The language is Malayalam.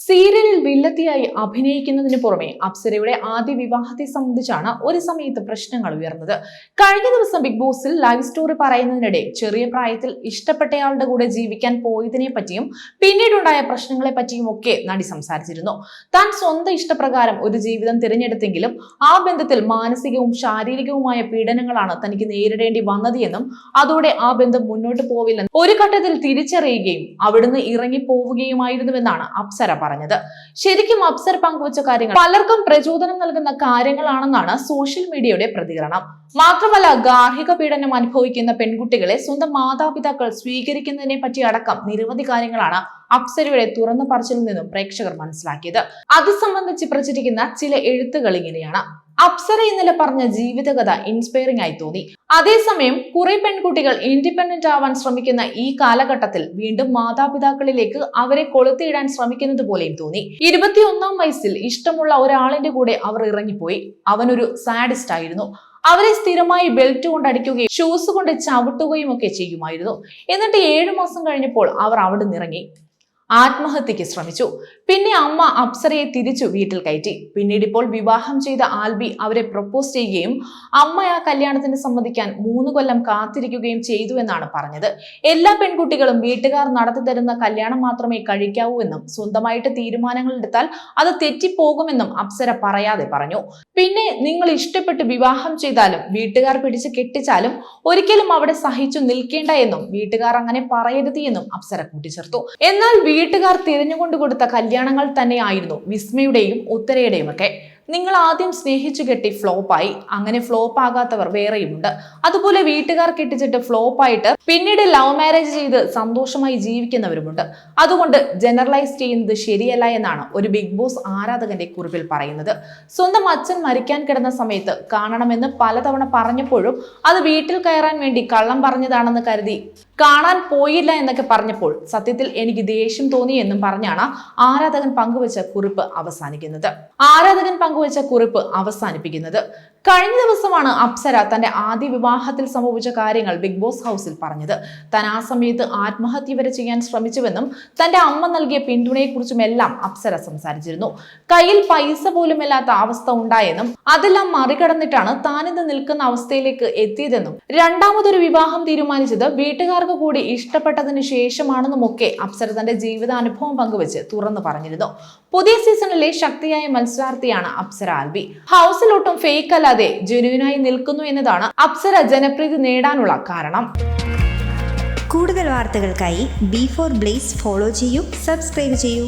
സീരിയലിൽ വില്ലത്തിയായി അഭിനയിക്കുന്നതിന് പുറമെ അപ്സരയുടെ ആദ്യ വിവാഹത്തെ സംബന്ധിച്ചാണ് ഒരു സമയത്ത് പ്രശ്നങ്ങൾ ഉയർന്നത്. കഴിഞ്ഞ ദിവസം ബിഗ് ബോസിൽ ലൈവ് സ്റ്റോറി പറയുന്നതിനിടെ ചെറിയ പ്രായത്തിൽ ഇഷ്ടപ്പെട്ടയാളുടെ കൂടെ ജീവിക്കാൻ പോയതിനെ പറ്റിയും പിന്നീടുണ്ടായ പ്രശ്നങ്ങളെ പറ്റിയും ഒക്കെ നടി സംസാരിച്ചിരുന്നു. താൻ സ്വന്തം ഇഷ്ടപ്രകാരം ഒരു ജീവിതം തിരഞ്ഞെടുത്തെങ്കിലും ആ ബന്ധത്തിൽ മാനസികവും ശാരീരികവുമായ പീഡനങ്ങളാണ് തനിക്ക് നേരിടേണ്ടി വന്നത് എന്നും അതോടെ ആ ബന്ധം മുന്നോട്ട് പോവില്ലെന്നും ഒരു ഘട്ടത്തിൽ തിരിച്ചറിയുകയും അവിടുന്ന് ഇറങ്ങി പോവുകയുമായിരുന്നുവെന്നാണ് അപ്സര പറഞ്ഞത് ശരിക്കും അപ്സര പങ്കുവച്ച കാര്യങ്ങൾ പലർക്കും പ്രചോദനം നൽകുന്ന കാര്യങ്ങളാണെന്നാണ് സോഷ്യൽ മീഡിയയുടെ പ്രതികരണം. മാത്രമല്ല ഗാർഹിക പീഡനം അനുഭവിക്കുന്ന പെൺകുട്ടികളെ സ്വന്തം മാതാപിതാക്കൾ സ്വീകരിക്കുന്നതിനെ പറ്റി അടക്കം നിരവധി കാര്യങ്ങളാണ് അപ്സരയുടെ തുറന്നു പറച്ചിൽ നിന്നും പ്രേക്ഷകർ മനസ്സിലാക്കിയത്. അത് സംബന്ധിച്ച് പ്രചരിക്കുന്ന ചില എഴുത്തുകൾ ഇങ്ങനെയാണ്. അപ്സര ഇന്നലെ പറഞ്ഞ ജീവിതകഥ ഇൻസ്പയറിംഗ് ആയി തോന്നി. അതേസമയം കുറെ പെൺകുട്ടികൾ ഇൻഡിപെൻഡന്റ് ആവാൻ ശ്രമിക്കുന്ന ഈ കാലഘട്ടത്തിൽ വീണ്ടും മാതാപിതാക്കളിലേക്ക് അവരെ കൊളുത്തിയിടാൻ ശ്രമിക്കുന്നത് പോലെയും തോന്നി. ഇരുപത്തിയൊന്നാം വയസ്സിൽ ഇഷ്ടമുള്ള ഒരാളിന്റെ കൂടെ അവർ ഇറങ്ങിപ്പോയി. അവനൊരു സാഡിസ്റ്റ് ആയിരുന്നു. അവരെ സ്ഥിരമായി ബെൽറ്റ് കൊണ്ട് അടിക്കുകയും ഷൂസ് കൊണ്ട് ചവിട്ടുകയും ഒക്കെ ചെയ്യുമായിരുന്നു. എന്നിട്ട് ഏഴു മാസം കഴിഞ്ഞപ്പോൾ അവർ അവിടെ നിറങ്ങി ആത്മഹത്യക്ക് ശ്രമിച്ചു. പിന്നെ അമ്മ അപ്സരയെ തിരിച്ചു വീട്ടിൽ കയറ്റി. പിന്നീട് ഇപ്പോൾ വിവാഹം ചെയ്ത ആൽബി അവരെ പ്രപ്പോസ് ചെയ്യുകയും അമ്മ ആ കല്യാണത്തിന് സംബന്ധിക്കാൻ മൂന്ന് കൊല്ലം കാത്തിരിക്കുകയും ചെയ്തു എന്നാണ് പറഞ്ഞത്. എല്ലാ പെൺകുട്ടികളും വീട്ടുകാർ നടത്തി തരുന്ന കല്യാണം മാത്രമേ കഴിക്കാവൂ എന്നും സ്വന്തമായിട്ട് തീരുമാനങ്ങൾ എടുത്താൽ അത് തെറ്റിപ്പോകുമെന്നും അപ്സര പറയാതെ പറഞ്ഞു. പിന്നെ നിങ്ങൾ ഇഷ്ടപ്പെട്ട് വിവാഹം ചെയ്താലും വീട്ടുകാർ പിടിച്ച് കെട്ടിച്ചാലും ഒരിക്കലും അവിടെ സഹിച്ചു നിൽക്കേണ്ട എന്നും വീട്ടുകാർ അങ്ങനെ പറയരുത് എന്നും അപ്സര കൂട്ടിച്ചേർത്തു. എന്നാൽ വീട്ടുകാർ തിരഞ്ഞുകൊണ്ട് കൊടുത്ത കല്യാണങ്ങൾ തന്നെയായിരുന്നു വിസ്മയുടെയും ഉത്തരയുടെയും ഒക്കെ നിങ്ങൾ ആദ്യം സ്നേഹിച്ചു കെട്ടി ഫ്ലോപ്പായി. അങ്ങനെ ഫ്ലോപ്പ് ആകാത്തവർ വേറെയുമുണ്ട്. അതുപോലെ വീട്ടുകാർ കെട്ടിച്ചിട്ട് ഫ്ലോപ്പായിട്ട് പിന്നീട് ലവ് മാരേജ് ചെയ്ത് സന്തോഷമായി ജീവിക്കുന്നവരുമുണ്ട്. അതുകൊണ്ട് ജനറലൈസ് ചെയ്യുന്നത് ശരിയല്ല എന്നാണ് ഒരു ബിഗ് ബോസ് ആരാധകന്റെ കുറിപ്പിൽ പറയുന്നത്. സ്വന്തം അച്ഛൻ മരിക്കാൻ കിടന്ന സമയത്ത് കാണണമെന്ന് പലതവണ പറഞ്ഞപ്പോഴും അത് വീട്ടിൽ കയറാൻ വേണ്ടി കള്ളം പറഞ്ഞതാണെന്ന് കരുതി കാണാൻ പോയില്ല എന്നൊക്കെ പറഞ്ഞപ്പോൾ സത്യത്തിൽ എനിക്ക് ദേഷ്യം തോന്നി എന്നും പറഞ്ഞാണ് ആരാധകൻ പങ്കുവച്ച കുറിപ്പ് അവസാനിക്കുന്നത്. ആരാധകൻ പങ്കുവച്ച കുറിപ്പ് അവസാനിപ്പിക്കുന്നത്. കഴിഞ്ഞ ദിവസമാണ് അപ്സര തന്റെ ആദ്യ വിവാഹത്തിൽ സംഭവിച്ച കാര്യങ്ങൾ ബിഗ് ബോസ് ഹൗസിൽ പറഞ്ഞത്. താൻ ആ സമയത്ത് ആത്മഹത്യ വരെ ചെയ്യാൻ ശ്രമിച്ചുവെന്നും തന്റെ അമ്മ നൽകിയ പിന്തുണയെക്കുറിച്ചും എല്ലാം അപ്സര സംസാരിച്ചിരുന്നു. കയ്യിൽ പൈസ പോലും ഇല്ലാത്ത അവസ്ഥ ഉണ്ടായെന്നും അതെല്ലാം മറികടന്നിട്ടാണ് താനിന്ന് നിൽക്കുന്ന അവസ്ഥയിലേക്ക് എത്തിയതെന്നും രണ്ടാമതൊരു വിവാഹം തീരുമാനിച്ചത് വീട്ടുകാർക്ക് കൂടി ഇഷ്ടപ്പെട്ടതിന് ശേഷമാണെന്നുമൊക്കെ അപ്സര തന്റെ ജീവിതാനുഭവം പങ്കുവച്ച് തുറന്നു പറഞ്ഞിരുന്നു. പുതിയ സീസണിലെ ശക്തിയായ മത്സരാർത്ഥിയാണ് അപ്സര ആൽബി. ഹൗസിലൊട്ടും ഫേക്ക് അല്ലാതെ ജെനുവിനായി നിൽക്കുന്നു എന്നതാണ് അപ്സര ജനപ്രീതി നേടാനുള്ള കാരണം. കൂടുതൽ വാർത്തകൾക്കായി ബി ഫോർ ബ്ലേസ് ഫോളോ ചെയ്യൂ സബ്സ്ക്രൈബ് ചെയ്യൂ.